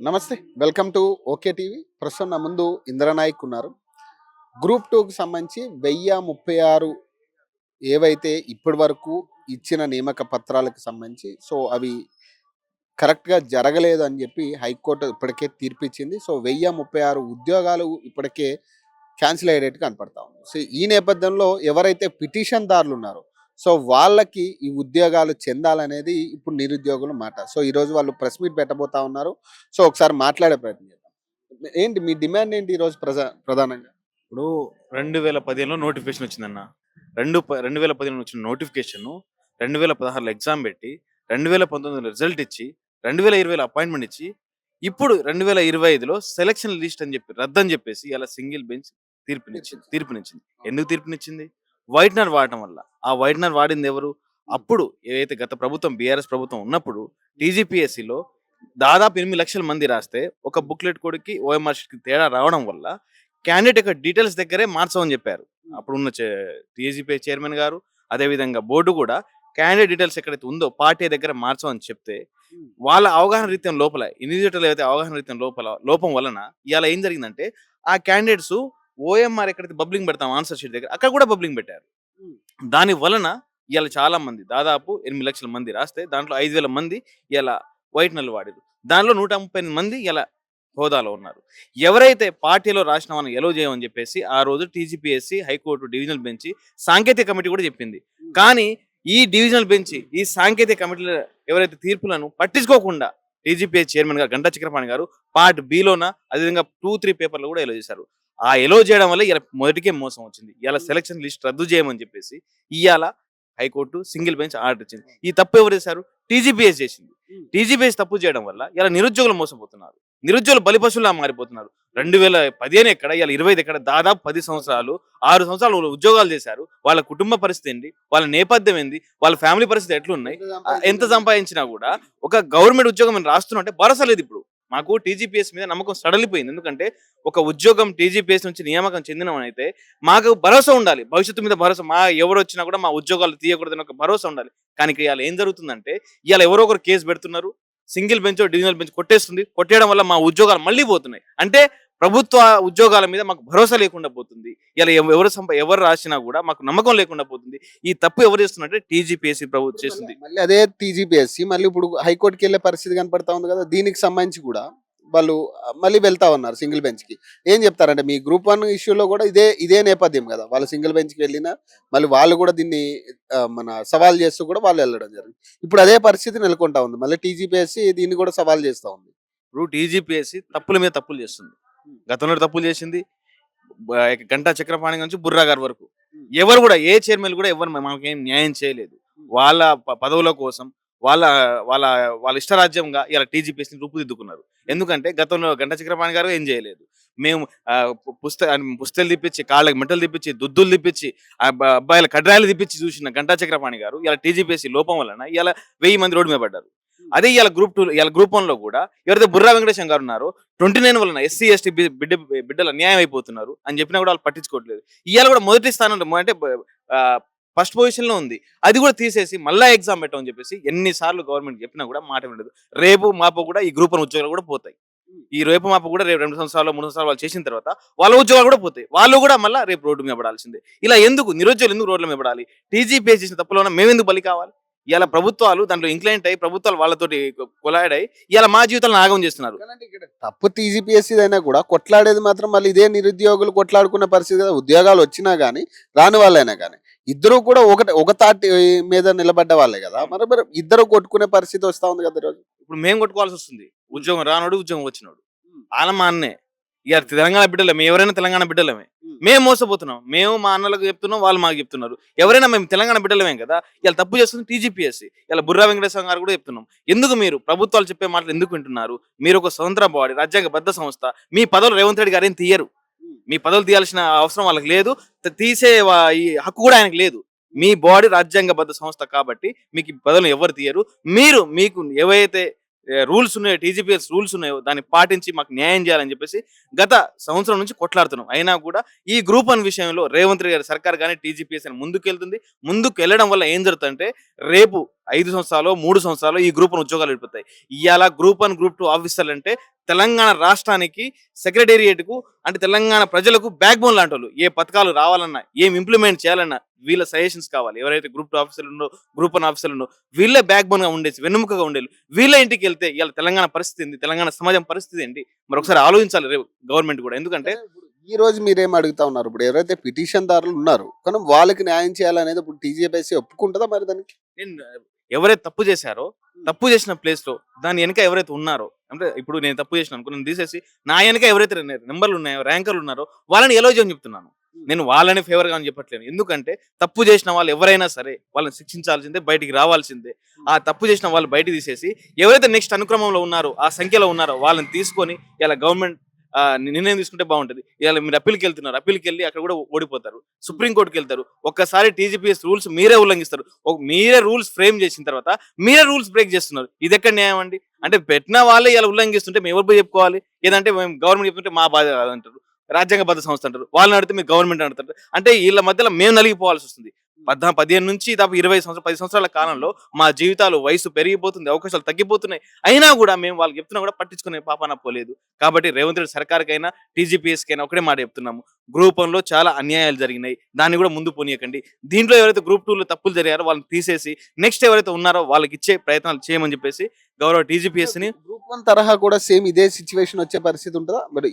నమస్తే welcome to okay TV. ప్రస్తుతం నా ముందు ఇంద్రనాయక్ ఉన్నారు. గ్రూప్ టూకి సంబంధించి వెయ్యి ముప్పై ఆరు ఏవైతే ఇప్పటి వరకు ఇచ్చిన నియామక పత్రాలకు సంబంధించి సో అవి కరెక్ట్గా జరగలేదు అని చెప్పి హైకోర్టు ఇప్పటికే తీర్పిచ్చింది. సో వెయ్యి ముప్పై ఆరు ఉద్యోగాలు ఇప్పటికే క్యాన్సిల్ అయ్యేటట్టు కనపడతా ఉంది. సో ఈ నేపథ్యంలో ఎవరైతే పిటిషన్దారులు ఉన్నారో సో వాళ్ళకి ఈ ఉద్యోగాలు చెందాలనేది ఇప్పుడు నిరుద్యోగుల మాట. సో ఈరోజు వాళ్ళు ప్రెస్ మీట్ పెట్టబోతా ఉన్నారు. సో ఒకసారి మాట్లాడే ప్రయత్నం చేద్దాం. ఏంటి మీ డిమాండ్ ఏంటి ఈరోజు ప్రజా ప్రధానంగా? ఇప్పుడు రెండు వేల పదిహేనులో నోటిఫికేషన్ వచ్చిందన్న. రెండు రెండు వేల పదిహేను వచ్చిన నోటిఫికేషన్ రెండు వేల పదహారులో ఎగ్జామ్ పెట్టి రెండు వేల పంతొమ్మిదిలో రిజల్ట్ ఇచ్చి రెండు వేల ఇరవైలో అపాయింట్మెంట్ ఇచ్చి ఇప్పుడు రెండు వేల ఇరవై ఐదులో సెలక్షన్ లిస్ట్ అని చెప్పి రద్దని చెప్పేసి ఇలా సింగిల్ బెంచ్ తీర్పునిచ్చింది. తీర్పునిచ్చింది. ఎందుకు తీర్పునిచ్చింది? వైట్నర్ వాడటం వల్ల. ఆ వైట్నర్ వాడింది ఎవరు? అప్పుడు ఏదైతే గత ప్రభుత్వం బీఆర్ఎస్ ప్రభుత్వం ఉన్నప్పుడు టీజీపీఎస్సీలో దాదాపు ఎనిమిది లక్షల మంది రాస్తే ఒక బుక్లెట్ కోడ్కి ఓఎంఆర్కి తేడా రావడం వల్ల క్యాండిడేట్ యొక్క డీటెయిల్స్ దగ్గరే మార్చమని చెప్పారు. అప్పుడున్న టీజీపీ చైర్మన్ గారు అదేవిధంగా బోర్డు కూడా క్యాండిడేట్ డీటెయిల్స్ ఎక్కడైతే ఉందో పార్టీ దగ్గర మార్చమని చెప్తే వాళ్ళ అవగాహన రీత్యం లోపల ఇండివిజువల్ అయితే అవగాహన రీత్యం లోపల లోపం వలన ఇవాళ ఏం జరిగిందంటే ఆ క్యాండిడేట్స్ ఓఎంఆర్ ఎక్కడైతే బబ్లింగ్ పెడతాం ఆన్సర్ షీట్ దగ్గర అక్కడ కూడా బబ్లింగ్ పెట్టారు. దాని వలన ఇవాళ చాలా మంది దాదాపు ఎనిమిది లక్షల మంది రాస్తే దాంట్లో ఐదు వేల మంది ఇలా వైట్ నల్ వాడారు దానిలో నూట ముప్పై ఎనిమిది మంది ఇలా హోదాలో ఉన్నారు. ఎవరైతే పార్టీలో రాసిన వాళ్ళని ఎలో చేయమని చెప్పేసి ఆ రోజు TGPSC high court divisional bench సాంకేతిక కమిటీ కూడా చెప్పింది. కానీ ఈ డివిజనల్ బెంచ్ ఈ సాంకేతిక కమిటీల ఎవరైతే తీర్పులను పట్టించుకోకుండా టీజీపీఎస్ చైర్మన్ గారు గంటా చక్రపాణి గారు పార్ట్ బిలోన అదేవిధంగా టూ త్రీ పేపర్లు కూడా ఎలో చేశారు. ఆ ఎలో చేయడం వల్ల ఇలా మొదటికే మోసం వచ్చింది. ఇలా సెలక్షన్ లిస్ట్ రద్దు చేయమని చెప్పేసి ఇవాళ హైకోర్టు సింగిల్ బెంచ్ ఆర్డర్ ఇచ్చింది. ఈ తప్పు ఎవరు చేశారు? టీజీపీఎస్ చేసింది. టీజీపీఎస్ తప్పు చేయడం వల్ల ఇలా నిరుద్యోగులు మోసపోతున్నారు. నిరుద్యోగులు బలిపశువులా మారిపోతున్నారు. రెండు వేల పదిహేను ఎక్కడ ఇలా ఇరవై ఎక్కడ దాదాపు పది సంవత్సరాలు ఆరు సంవత్సరాలు ఉద్యోగాలు చేశారు. వాళ్ళ కుటుంబ పరిస్థితి ఏంటి? వాళ్ళ నేపథ్యం ఏంది? వాళ్ళ ఫ్యామిలీ పరిస్థితి ఎట్లున్నాయి? ఎంత సంపాదించినా కూడా ఒక గవర్నమెంట్ ఉద్యోగం మేము రాస్తున్నాం అంటే భరోసా లేదు ఇప్పుడు. మాకు టీజీపీఎస్ మీద నమ్మకం సడలిపోయింది. ఎందుకంటే ఒక ఉద్యోగం టీజీపీఎస్ నుంచి నియామకం చెందినవనైతే మాకు భరోసా ఉండాలి. భవిష్యత్తు మీద భరోసా మా ఎవరు వచ్చినా కూడా మా ఉద్యోగాలు తీయకూడదని ఒక భరోసా ఉండాలి. కానీ ఇవాళ ఏం జరుగుతుందంటే ఇవాళ ఎవరో ఒకరు కేసు పెడుతున్నారు సింగిల్ బెంచ్ డివిజనల్ బెంచ్ కొట్టేస్తుంది. కొట్టేయడం వల్ల మా ఉద్యోగాలు మళ్ళీ పోతున్నాయి. అంటే ప్రభుత్వ ఉద్యోగాల మీద మాకు భరోసా లేకుండా పోతుంది. ఇలా ఎవ- ఎవరు సంప ఎవరు రాసినా కూడా మాకు నమ్మకం లేకుండా పోతుంది. ఈ తప్పు ఎవరు చేస్తున్నట్టే టీజీపీఎస్సీ ప్రభుత్వం చేస్తుంది మళ్ళీ అదే టీజీపీఎస్సీ మళ్ళీ ఇప్పుడు హైకోర్టుకి వెళ్ళే పరిస్థితి కనపడతా ఉంది కదా దీనికి సంబంధించి కూడా వాళ్ళు మళ్ళీ వెళ్తా ఉన్నారు సింగిల్ బెంచ్కి ఏం చెప్తారంటే మీ గ్రూప్ వన్ ఇష్యూలో కూడా ఇదే ఇదే నేపథ్యం కదా వాళ్ళు సింగిల్ బెంచ్కి వెళ్ళినా మళ్ళీ వాళ్ళు కూడా దీన్ని మన సవాల్ చేస్తూ కూడా వాళ్ళు వెళ్ళడం జరిగింది. ఇప్పుడు అదే పరిస్థితి నెలకొంటా ఉంది. మళ్ళీ టీజీపీఎస్సీ దీన్ని కూడా సవాల్ చేస్తా ఉంది. ఇప్పుడు టీజీపీఎస్సీ తప్పుల మీద తప్పులు చేస్తుంది. గతంలో తప్పులు చేసింది? గంటా చక్రపాణి నుంచి బుర్రా గారి వరకు. ఎవరు కూడా ఏ చైర్మన్ కూడా ఎవరు మనకేం న్యాయం చేయలేదు. వాళ్ళ పదవుల కోసం వాళ్ళ వాళ్ళ వాళ్ళ ఇష్టరాజ్యంగా ఇలా టీజీపీఎస్ని రూపుదిద్దుకున్నారు. ఎందుకంటే గతంలో గంటా చక్రపాణి గారు ఏం చేయలేదు. మేము పుస్త పుస్తలు తిప్పించి కాళ్ళకి మెట్టలు తిప్పించి దుద్దులు తిప్పించి అబ్బాయిల కడ్రాయిలు తిప్పించి చూసిన గంటా చక్రపాణి గారు ఇలా టీజీపీఎస్సీ లోపం వలన ఇలా వెయ్యి మంది రోడ్డు మీద పడ్డారు. అదే ఇవాళ గ్రూప్ టూ ఇవాళ గ్రూప్ వన్లో కూడా ఎవరైతే బుర్రా వెంకటేశం గారు ఉన్నారో ట్వంటీ నైన్ వలన ఎస్సీ ఎస్టీ బిడ్డ బిడ్డలు అన్యాయం అయిపోతున్నారు అని చెప్పినా కూడా వాళ్ళు పట్టించుకోవట్లేదు. ఇవాళ కూడా మొదటి స్థానంలో అంటే ఫస్ట్ పొజిషన్లో ఉంది. అది కూడా తీసేసి మళ్ళా ఎగ్జామ్ పెట్టమని చెప్పేసి ఎన్నిసార్లు గవర్నమెంట్ చెప్పినా కూడా మాట వినలేదు. రేపు మాపు కూడా ఈ గ్రూప్ వన్ ఉద్యోగాలు కూడా పోతాయి. ఈ రేపు మాపు కూడా రేపు రెండు సంవత్సరాలు మూడు సంవత్సరాలు వాళ్ళు చేసిన తర్వాత వాళ్ళ ఉద్యోగాలు కూడా పోతాయి. వాళ్ళు కూడా మళ్ళీ రేపు రోడ్డు మీద పడాల్సిందే. ఇలా ఎందుకు? నిరుద్యోగులు ఎందుకు రోడ్ల మీద పడాలి? టీజీపీఎస్ చేసిన తప్పులో మేము ఎందుకు బలి కావాలి? ఇలా ప్రభుత్వాలు దాంట్లో ఇంక్లైంట్ అయ్యి ప్రభుత్వాలు వాళ్ళతోటి కొలాడ్ అయ్యి ఇలా మా జీవితాలను నాగం చేస్తున్నారు. తప్పు టీజీపీఎస్సీ అయినా కూడా కొట్లాడేది మాత్రం మళ్ళీ ఇదే నిరుద్యోగులు కొట్లాడుకునే పరిస్థితి కదా. ఉద్యోగాలు వచ్చినా కానీ రాని వాళ్ళైనా కానీ ఇద్దరు కూడా ఒకటి ఒక తాటి మీద నిలబడ్డ వాళ్ళే కదా. మరి మరి ఇద్దరు కొట్టుకునే పరిస్థితి వస్తా ఉంది కదా ఇప్పుడు మేము కొట్టుకోవాల్సి వస్తుంది. ఉద్యోగం రానోడు ఉద్యోగం వచ్చినోడు. వాళ్ళ మా అన్నే ఇక తెలంగాణ బిడ్డలే మేము ఎవరైనా తెలంగాణ బిడ్డలమే. మేము మోసపోతున్నాం. మేము మా అన్నలకు చెప్తున్నాం వాళ్ళు మాకు చెప్తున్నారు. ఎవరైనా మేము తెలంగాణ బిడ్డలమే కదా ఇలా తప్పు చేస్తుంది టీజీపీఎస్సీ. ఇలా బుర్రా వెంకటేశ్వర గారు కూడా చెప్తున్నాం. ఎందుకు మీరు ప్రభుత్వాలు చెప్పే మాటలు ఎందుకు వింటున్నారు? మీరు ఒక స్వతంత్ర బాడీ రాజ్యాంగబద్ధ సంస్థ. మీ పదవులు రేవంత్ రెడ్డి గారు ఏం తీయరు మీ పదవులు తీయాల్సిన అవసరం వాళ్ళకి లేదు. తీసే ఈ హక్కు కూడా ఆయనకు లేదు. మీ బాడీ రాజ్యాంగబద్ధ సంస్థ కాబట్టి మీకు పదవులు ఎవరు తీయరు. మీరు మీకు ఏవైతే రూల్స్ ఉన్నాయో టీజీపీఎస్ రూల్స్ ఉన్నాయో దాన్ని పాటించి మాకు న్యాయం చేయాలని చెప్పేసి గత సంవత్సరం నుంచి కొట్లాడుతున్నాం. అయినా కూడా ఈ గ్రూప్ వన్ విషయంలో రేవంత్ రెడ్డి గారి సర్కార్ కానీ టీజీపీఎస్ అని ముందుకెళ్తుంది. ముందుకు వెళ్ళడం వల్ల ఏం జరుగుతుందంటే రేపు ఐదు సంవత్సరాలు మూడు సంవత్సరాలు ఈ గ్రూప్ వన్ ఉద్యోగాలు వెళ్ళిపోతాయి ఇవాళ గ్రూప్ వన్ గ్రూప్ టూ ఆఫీసర్లు అంటే తెలంగాణ రాష్ట్రానికి సెక్రటేరియట్కు అంటే తెలంగాణ ప్రజలకు బ్యాక్ బోన్ లాంటి వాళ్ళు ఏ పథకాలు రావాలన్నా ఏం ఇంప్లిమెంట్ చేయాలన్నా వీళ్ళ సజెషన్స్ కావాలి. ఎవరైతే గ్రూప్ టూ ఆఫీసర్లు ఉన్నో గ్రూప్ వన్ ఆఫీసర్లు ఉన్నో వీళ్ళే బ్యాక్ బోన్గా ఉండేసి వెన్నుముకగా ఉండేది వీళ్ళ ఇంటికి వెళ్తే ఇవాళ తెలంగాణ పరిస్థితి ఏంటి తెలంగాణ సమాజం పరిస్థితి ఏంటి? మరొకసారి ఆలోచించాలి రేపు గవర్నమెంట్ కూడా. ఎందుకంటే ఈ రోజు మీరేం అడుగుతా ఉన్నారు? ఇప్పుడు ఎవరైతే పిటిషన్ దారులు ఉన్నారు కానీ వాళ్ళకి న్యాయం చేయాలనేది ఇప్పుడు టీజీపీఎస్సీ ఒప్పుకుంటుందా మరి దానికి? ఎవరైతే తప్పు చేశారో తప్పు చేసిన ప్లేస్లో దాని వెనక ఎవరైతే ఉన్నారో అంటే ఇప్పుడు నేను తప్పు చేసిన అనుకో నేను తీసేసి నా వెనక ఎవరైతే నెంబర్లు ఉన్నాయో ర్యాంకర్లు ఉన్నారో వాళ్ళని ఎలో చేయని చెప్తున్నాను? నేను వాళ్ళని ఫేవర్గా అని చెప్పట్లేను ఎందుకంటే తప్పు చేసిన వాళ్ళు ఎవరైనా సరే వాళ్ళని శిక్షించాల్సిందే బయటికి రావాల్సిందే. ఆ తప్పు చేసిన వాళ్ళు బయట తీసేసి ఎవరైతే నెక్స్ట్ అనుక్రమంలో ఉన్నారో ఆ సంఖ్యలో ఉన్నారో వాళ్ళని తీసుకొని ఇలా గవర్నమెంట్ నిర్ణయం తీసుకుంటే బాగుంటది. ఇలా మీరు అప్పీల్కి వెళ్తున్నారు. అప్పీల్కి వెళ్ళి అక్కడ కూడా ఓడిపోతారు. సుప్రీంకోర్టుకి వెళ్తారు. ఒక్కసారి టీజీపీఎస్ రూల్స్ మీరే ఉల్లంఘిస్తారు. మీరే రూల్స్ ఫ్రేమ్ చేసిన తర్వాత మీరే రూల్స్ బ్రేక్ చేస్తున్నారు. ఇది ఎక్కడ న్యాయం అండి? అంటే పెట్టిన వాళ్ళే ఇలా ఉల్లంఘిస్తుంటే మేము ఎవరు పోయి చెప్పుకోవాలి? ఏదంటే మేము గవర్నమెంట్ చెప్తుంటే మా బాధ అంటారు రాజ్యాంగబద్ధ సంస్థ అంటారు. వాళ్ళని అడిగితే మీరు గవర్నమెంట్ అంటారు అంటే వీళ్ళ మధ్యలో మేము నలిగిపోవాల్సి వస్తుంది. పద్నా పదిహేను నుంచి దాపు ఇరవై సంవత్సరాలు పది సంవత్సరాల కాలంలో మా జీవితాలు వయసు పెరిగిపోతుంది అవకాశాలు తగ్గిపోతున్నాయి. అయినా కూడా మేము వాళ్ళు చెప్తున్నా కూడా పట్టించుకునే పాపాన పోలేదు. కాబట్టి రేవంత్ రెడ్డి సర్కార్కైనా టీజీపీఎస్కి అయినా ఒకటే మాట చెప్తున్నాము. గ్రూప్ వన్లో చాలా అన్యాయాలు జరిగినాయి. దాన్ని కూడా ముందు పోనీయకండి. దీంట్లో ఎవరైతే గ్రూప్ టూ లో తప్పులు జరిగారో వాళ్ళని తీసేసి నెక్స్ట్ ఎవరైతే ఉన్నారో వాళ్ళకి ఇచ్చే ప్రయత్నాలు చేయమని చెప్పేసి గౌరవ టీజీపీఎస్ని గ్రూప్ వన్ తరహా కూడా సేమ్ ఇదే సిచ్యువేషన్ వచ్చే పరిస్థితి ఉంటుందా? మరి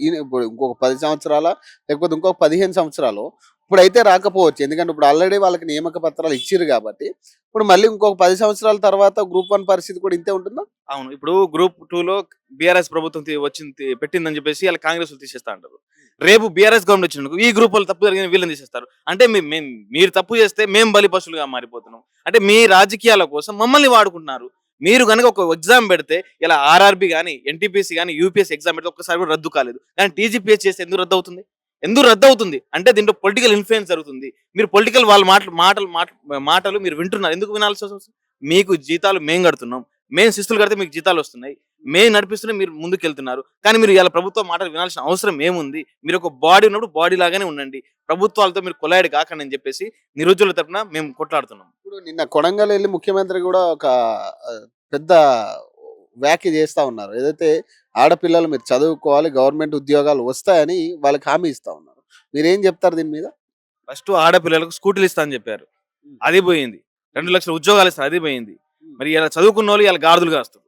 ఇంకొక పది సంవత్సరాల లేకపోతే ఇంకొక పదిహేను సంవత్సరాలు ఇప్పుడు అయితే రాకపోవచ్చు. ఎందుకంటే ఇప్పుడు ఆల్రెడీ వాళ్ళకి నియామక పత్రాలు ఇచ్చారు కాబట్టి ఇప్పుడు మళ్ళీ ఇంకొక పది సంవత్సరాల తర్వాత గ్రూప్ వన్ పరిస్థితి కూడా ఇంతే ఉంటుందా? అవును. ఇప్పుడు గ్రూప్ టూ లో బీఆర్ఎస్ ప్రభుత్వం వచ్చింది పెట్టిందని చెప్పేసి వాళ్ళ కాంగ్రెస్ వాళ్ళు తీసేస్తా అంటారు. రేపు బీఆర్ఎస్ గవర్నమెంట్ వచ్చినందుకు ఈ గ్రూప్ వాళ్ళు తప్పు జరిగిన వీళ్ళని తీసేస్తారు. అంటే మీ- మేం- మీరు తప్పు చేస్తే మేము బలి పశువులుగా మారిపోతున్నాం. అంటే మీ రాజకీయాల కోసం మమ్మల్ని వాడుకుంటున్నారు. మీరు కనుక ఒక ఎగ్జామ్ పెడితే ఇలా ఆర్ఆర్బి కానీ ఎన్టీపీసీ కానీ యూపీఎస్ ఎగ్జామ్ పెడితే ఒక్కసారి కూడా రద్దు కాలేదు. కానీ టీజీపీఎస్ చేస్తే ఎందుకు రద్దు అవుతుంది? ఎందుకు రద్దు అవుతుంది? అంటే దీంట్లో పొలిటికల్ ఇన్ఫ్లుయెన్స్ జరుగుతుంది. మీరు పొలిటికల్ వాళ్ళ మాటలు మాటలు మాటలు మాటలు మీరు వింటున్నారు. ఎందుకు వినాల్సి వస్తుంది? మీకు జీతాలు మేము కడుతున్నాం. మేము శిస్తులు కడితే మీకు జీతాలు వస్తున్నాయి. మేము నడిపిస్తూనే మీరు ముందుకు వెళ్తున్నారు కానీ మీరు ఇలా ప్రభుత్వం మాటలు వినాల్సిన అవసరం ఏముంది? మీరు ఒక బాడీ ఉన్నప్పుడు బాడీ లాగానే ఉండండి. ప్రభుత్వాలతో మీరు కొలాయిడ్ కాకండి అని చెప్పేసి నిరుద్యోగుల తరపున మేము కొట్లాడుతున్నాం. ఇప్పుడు నిన్న కొడంగల్ వెళ్ళి ముఖ్యమంత్రి కూడా ఒక పెద్ద వ్యాఖ్య చేస్తా ఉన్నారు. ఏదైతే ఆడపిల్లలు మీరు చదువుకోవాలి గవర్నమెంట్ ఉద్యోగాలు వస్తాయని వాళ్ళకి హామీ ఇస్తా ఉన్నారు. మీరేం చెప్తారు దీని మీద? ఫస్ట్ ఆడపిల్లలకు స్కూటీలు ఇస్తా అని చెప్పారు. అది పోయింది. రెండు లక్షల ఉద్యోగాలు ఇస్తారు అది పోయింది. మరి ఇలా చదువుకున్న వాళ్ళు ఇలా గాడిదలు కాస్తారు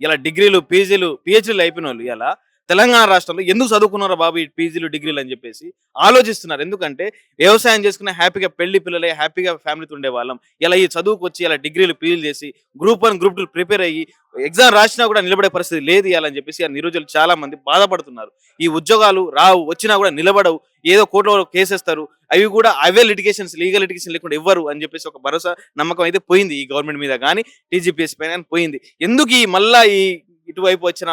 ఇలా డిగ్రీలు పీజీలు పిహెచ్డీలు అయిపోయిన వాళ్ళు ఇలా తెలంగాణ రాష్ట్రంలో ఎందుకు చదువుకున్నారో బాబు ఈ పీజీలు డిగ్రీలు అని చెప్పేసి ఆలోచిస్తున్నారు. ఎందుకంటే వ్యవసాయం చేసుకునే హ్యాపీగా పెళ్ళి పిల్లలే హ్యాపీగా ఫ్యామిలీతో ఉండే వాళ్ళం. ఇలా ఈ చదువుకు వచ్చి ఇలా డిగ్రీలు పీజీలు చేసి group one group two prepare అయ్యి ఎగ్జామ్ రాసినా కూడా నిలబడే పరిస్థితి లేదు ఇవ్వాలని చెప్పేసి ఆ నిరుజులు చాలా మంది బాధపడుతున్నారు. ఈ ఉద్యోగాలు రావు వచ్చినా కూడా నిలబడవు. ఏదో కోర్టులో కేసేస్తారు. అవి కూడా అవే లిటిగేషన్స్ లీగల్ లిటిగేషన్ లేకుండా ఇవ్వరు అని చెప్పేసి ఒక భరోసా నమ్మకం అయితే పోయింది ఈ గవర్నమెంట్ మీద. కానీ టీజీపీఎస్ పైన పోయింది. ఎందుకు ఈ మళ్ళా ఈ ఇటువైపు వచ్చిన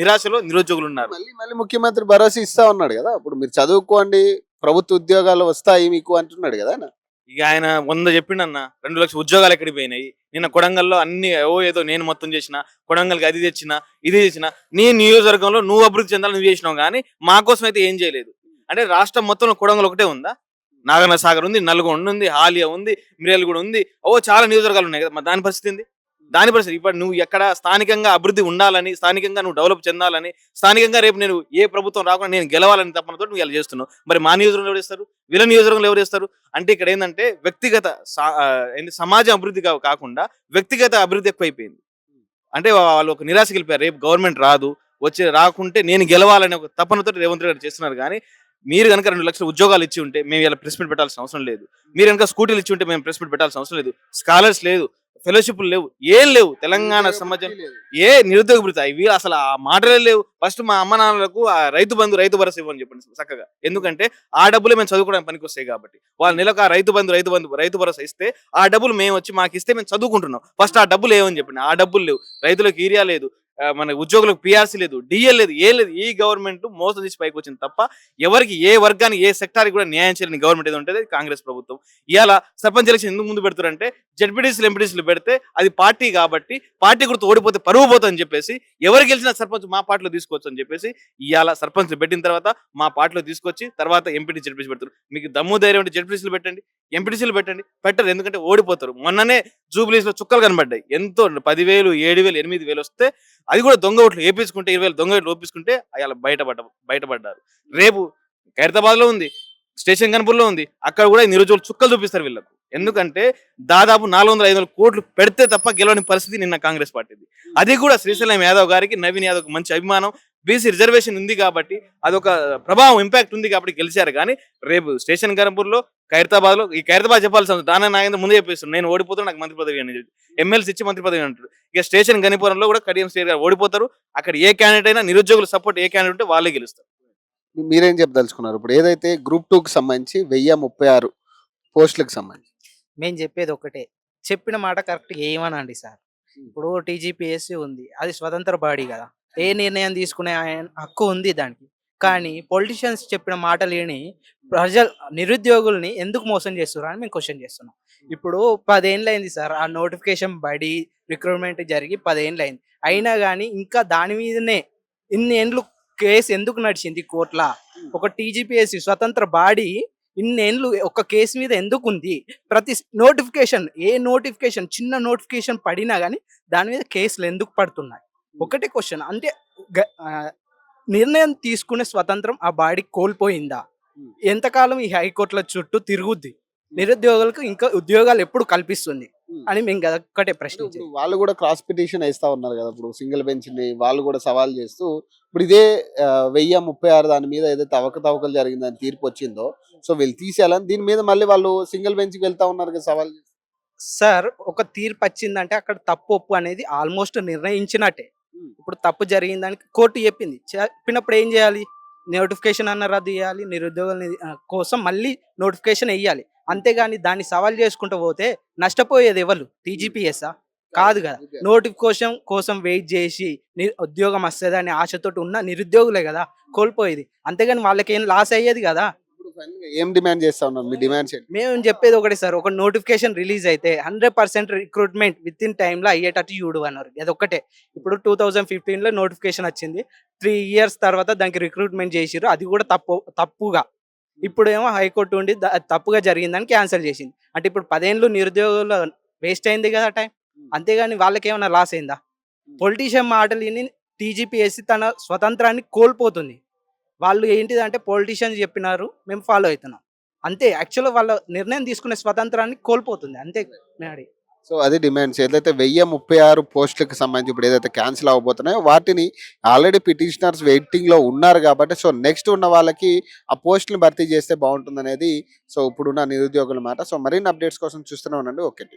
నిరాశలో నిరుద్యోగులు ఉన్నారు మళ్ళీ మళ్ళీ ముఖ్యమంత్రి భరోసా ఇస్తా ఉన్నాడు కదా. ఇప్పుడు మీరు చదువుకోండి ప్రభుత్వ ఉద్యోగాలు వస్తాయి మీకు అంటున్నాడు కదా. ఇక ఆయన వంద చెప్పిండన్న రెండు లక్షల ఉద్యోగాలు ఎక్కడికి పోయినాయి. నిన్న కొడంగల్లో అన్ని ఓ ఏదో నేను మొత్తం చేసిన కొడంగల్కి అది తెచ్చిన ఇది తెచ్చిన. నీ నియోజకవర్గంలో నువ్వు అభివృద్ధి చెందాలని నువ్వు చేసినావు కానీ మా కోసం అయితే ఏం చేయలేదు. అంటే రాష్ట్రం మొత్తంలో కొడంగల్ ఒకటే ఉందా? నాగన్న సాగర్ ఉంది నల్గొండ ఉంది హాలియా ఉంది మిరియల్గూడ ఉంది. ఓ చాలా నియోజకవర్గాలు ఉన్నాయి కదా. మరి దాని పరిస్థితి ఏంది? దాని పరిస్థితి. ఇప్పుడు నువ్వు ఎక్కడ స్థానికంగా అభివృద్ధి ఉండాలని స్థానికంగా నువ్వు డెవలప్ చెందాలని స్థానికంగా రేపు నేను ఏ ప్రభుత్వం రాకుండా నేను గెలవాలని తప్పనతో నువ్వు ఇలా చేస్తున్నావు. మరి మా నియోజకవర్గంలో ఎవరు చేస్తారు? వీళ్ళ నియోజకవర్గంలో ఎవరు చేస్తారు? అంటే ఇక్కడ ఏంటంటే వ్యక్తిగత ఏంటి సమాజం అభివృద్ధి కాకుండా వ్యక్తిగత అభివృద్ధి ఎక్కువైపోయింది. అంటే వాళ్ళు ఒక నిరాశకి వెళ్ళిపోయారు. రేపు గవర్నమెంట్ రాదు. వచ్చి రాకుంటే నేను గెలవాలని ఒక తపనతో రేవంత్ రెడ్డి చేస్తున్నారు. కానీ మీరు కనుక రెండు లక్షల ఉద్యోగాలు ఇచ్చి ఉంటే మేము ఇలా ప్రెస్ మీట్ పెట్టాల్సిన అవసరం లేదు. మీరు కనుక స్కూటీలు ఇచ్చి ఉంటే మేము ప్రెస్ మీట్ పెట్టాల్సిన అవసరం లేదు. స్కాలర్స్ లేదు. ఫెలోషిప్లు లేవు. ఏం లేవు. తెలంగాణ సమాజం ఏ నిరుద్యోగ భృతి ఇవి అసలు ఆ మాటలే లేవు. ఫస్ట్ మా అమ్మ నాన్నలకు ఆ రైతు బంధు రైతు భరోసా ఇవ్వని చెప్పండి చక్కగా. ఎందుకంటే ఆ డబ్బులు మేము చదువుకోవడానికి పనికి వస్తాయి కాబట్టి. వాళ్ళ నెలకు ఆ రైతు బంధు రైతు బంధు రైతు భరోసా ఇస్తే ఆ డబ్బులు మేము వచ్చి మాకు ఇస్తే మేము చదువుకుంటున్నాం. ఫస్ట్ ఆ డబ్బులు ఏమని చెప్పండి? ఆ డబ్బులు లేవు. రైతులకు ఏరియా లేదు. మన ఉద్యోగులకు పిఆర్సీ లేదు డిఎల్ లేదు ఏ లేదు ఈ గవర్నమెంట్ మోసం తీసి పైకి వచ్చింది తప్ప ఎవరికి ఏ వర్గానికి ఏ సెక్టార్కి కూడా న్యాయం చేయని గవర్నమెంట్ ఏదో ఉంటుంది కాంగ్రెస్ ప్రభుత్వం. ఇవాళ సర్పంచ్ ఎలక్షన్ ఎందుకు ముందు పెడతారంటే జడ్పీటీసీలు ఎంపీటీసీలు పెడితే అది పార్టీ కాబట్టి పార్టీ గుర్తు ఓడిపోతే పరువు పోతుందని చెప్పేసి ఎవరు గెలిచినా సర్పంచ్ మా పార్టీలో తీసుకోవచ్చు అని చెప్పేసి ఇవాళ సర్పంచ్ పెట్టిన తర్వాత మా పార్టీలో తీసుకొచ్చి తర్వాత ఎంపీటీ జడ్పీసీ పెడతారు. మీకు దమ్ము ధైర్యం అంటే జడ్పీసీలు పెట్టండి ఎంపీటీసీలు పెట్టండి పెట్టరు ఎందుకంటే ఓడిపోతారు. మొన్ననే జూబ్లీస్లో చుక్కలు కనబడ్డాయి. ఎంతో పదివేలు ఏడు వేలు ఎనిమిది వేలు వస్తే అది కూడా దొంగ ఓట్లు వేపించుకుంటే ఇరవై వేలు దొంగ ఓట్లు ఒప్పించుకుంటే అలా బయటపడ్డ బయటపడ్డారు. రేపు ఖైరతాబాద్లో ఉంది స్టేషన్ కనుపూర్లో ఉంది అక్కడ కూడా ఈ నిరుద్యోగులు చుక్కలు చూపిస్తారు వీళ్ళకు. ఎందుకంటే దాదాపు నాలుగు వందల ఐదు వందల కోట్లు పెడితే తప్ప గెలవని పరిస్థితి నిన్న కాంగ్రెస్ పార్టీది. అది కూడా శ్రీశైలం యాదవ్ గారికి నవీన్ యాదవ్ మంచి అభిమానం బీసీ రిజర్వేషన్ ఉంది కాబట్టి అదొక ప్రభావం ఇంపాక్ట్ ఉంది కాబట్టి గెలిచారు. కానీ రేపు స్టేషన్ గణపూర్లో ఖైరతాబాద్లో ఈ ఖైరతాబాద్ చెప్పాల్సి ఉంది దాని నాగేంద్ర ముందే చెప్పేస్తాను నేను ఓడిపోతాను నాకు మంత్రి పదవి అని ఎమ్మెల్సీ ఇచ్చి మంత్రి పదవి అంటారు ఇక స్టేషన్ గణిపురంలో కూడా కడియం స్టేట్ గారు ఓడిపోతారు. అక్కడ ఏ క్యాండిడేట్ అయినా నిరుద్యోగుల సపోర్ట్ ఏ క్యాండిడేట్ ఉంటే వాళ్ళే గెలుస్తారు. మీరేం చెప్పదలుచుకున్నారు? ఇప్పుడు ఏదైతే గ్రూప్ టూ కి సంబంధించి వెయ్యి ముప్పై ఆరు పోస్టులకు సంబంధించి. మేము చెప్పేది ఒకటే. చెప్పిన మాట కరెక్ట్ ఏమనండి సార్? ఇప్పుడు టీజీపీఎస్సీ ఉంది. అది స్వతంత్ర బాడీ కదా. ఏ నిర్ణయం తీసుకునే హక్కు ఉంది దానికి. కానీ పొలిటీషియన్స్ చెప్పిన మాటలు విని ప్రజలు నిరుద్యోగుల్ని ఎందుకు మోసం చేస్తున్నారు అని మేము క్వశ్చన్ చేస్తున్నాం. ఇప్పుడు పదేళ్ళు అయింది సార్ ఆ నోటిఫికేషన్ బడి రిక్రూట్మెంట్ జరిగి పదేళ్ళు అయింది అయినా కానీ ఇంకా దాని మీదనే ఇన్ని ఏండ్లు కేసు ఎందుకు నడిచింది కోర్టుల? ఒక టీజీపీఎస్సీ స్వతంత్ర బాడీ ఇన్నేళ్ళు ఒక కేసు మీద ఎందుకు ఉంది? ప్రతి నోటిఫికేషన్ ఏ నోటిఫికేషన్ చిన్న నోటిఫికేషన్ పడినా కానీ దాని మీద కేసులు ఎందుకు పడుతున్నాయి? ఒకటే క్వశ్చన్ అంటే నిర్ణయం తీసుకునే స్వతంత్రం ఆ బాడీ కోల్పోయిందా. ఎంతకాలం ఈ హైకోర్టుల చుట్టూ తిరుగుద్ది నిరుద్యోగులకు ఇంకా ఉద్యోగాలు ఎప్పుడు కల్పిస్తుంది. అని మేము కదా ఒక్కటే ఇప్పుడు వాళ్ళు కూడా క్రాస్ పిటిషన్ వేస్తా ఉన్నారు కదా ఇప్పుడు సింగిల్ బెంచ్ని వాళ్ళు కూడా సవాల్ చేస్తూ ఇప్పుడు ఇదే వెయ్యి ముప్పై ఆరు దాని మీద ఏదైతే అవకతవకలు జరిగిందని తీర్పు వచ్చిందో సో వీళ్ళు తీసేయాలని దీని మీద మళ్ళీ వాళ్ళు సింగిల్ బెంచ్కి వెళ్తా ఉన్నారు కదా సవాల్. సార్ ఒక తీర్పు వచ్చిందంటే అక్కడ తప్పు ఒప్పు అనేది ఆల్మోస్ట్ నిర్ణయించినట్టే. ఇప్పుడు తప్పు జరిగిందని కోర్టు చెప్పింది. చెప్పినప్పుడు ఏం చేయాలి? నోటిఫికేషన్ అన్న రద్దు చేయాలి నిరుద్యోగుల కోసం మళ్ళీ నోటిఫికేషన్ వేయాలి. అంతేగాని దాన్ని సవాల్ చేసుకుంటూ పోతే నష్టపోయేది ఎవరు? టీజీపీఎస్ఆ కాదు కదా. నోటిఫికేషన్ కోసం వెయిట్ చేసి ఉద్యోగం వస్తుంది అనే ఆశతోటి ఉన్న నిరుద్యోగులే కదా కోల్పోయేది. అంతేగాని వాళ్ళకి ఏం లాస్ అయ్యేది కదా? ఏం డిమాండ్ చేస్తా మీ డిమాండ్స్ ఏంటి? మేము చెప్పేది ఒకటి సార్ ఒక నోటిఫికేషన్ రిలీజ్ అయితే hundred percent recruitment within టైంలో అయ్యేటట్టు చూడు అన్నారు. అది ఒక్కటే. ఇప్పుడు టూ థౌజండ్ ఫిఫ్టీన్లో నోటిఫికేషన్ వచ్చింది. త్రీ ఇయర్స్ తర్వాత దానికి రిక్రూట్మెంట్ చేసిర్రు. అది కూడా తప్పు తప్పుగా. ఇప్పుడు ఏమో హైకోర్టు ఉండి తప్పుగా జరిగిందని క్యాన్సిల్ చేసింది. అంటే ఇప్పుడు పదేళ్ళు నిరుద్యోగులు వేస్ట్ అయింది కదా టైం. అంతేగాని వాళ్ళకి ఏమైనా లాస్ అయిందా? పొలిటీషియన్ మాటలు విని టీజీపీఎస్సీ తన స్వతంత్రాన్ని కోల్పోతుంది. వాళ్ళు ఏంటిదంటే పొలిటీషియన్స్ చెప్పినారు మేము ఫాలో అవుతున్నాం. అంతే యాక్చువల్గా వాళ్ళ నిర్ణయం తీసుకునే స్వతంత్రాన్ని కోల్పోతుంది అంతే మేడి. సో అది డిమాండ్స్ ఏదైతే వెయ్యి ముప్పై ఆరు పోస్టులకు సంబంధించి ఇప్పుడు ఏదైతే క్యాన్సిల్ అవ్వబోతున్నాయో వాటిని ఆల్రెడీ పిటిషనర్స్ వెయిటింగ్లో ఉన్నారు కాబట్టి సో నెక్స్ట్ ఉన్న వాళ్ళకి ఆ పోస్టులను భర్తీ చేస్తే బాగుంటుంది అనేది సో ఇప్పుడున్న నిరుద్యోగుల మాట. సో మరిన్ని అప్డేట్స్ కోసం చూస్తూనే ఉండండి. ఓకే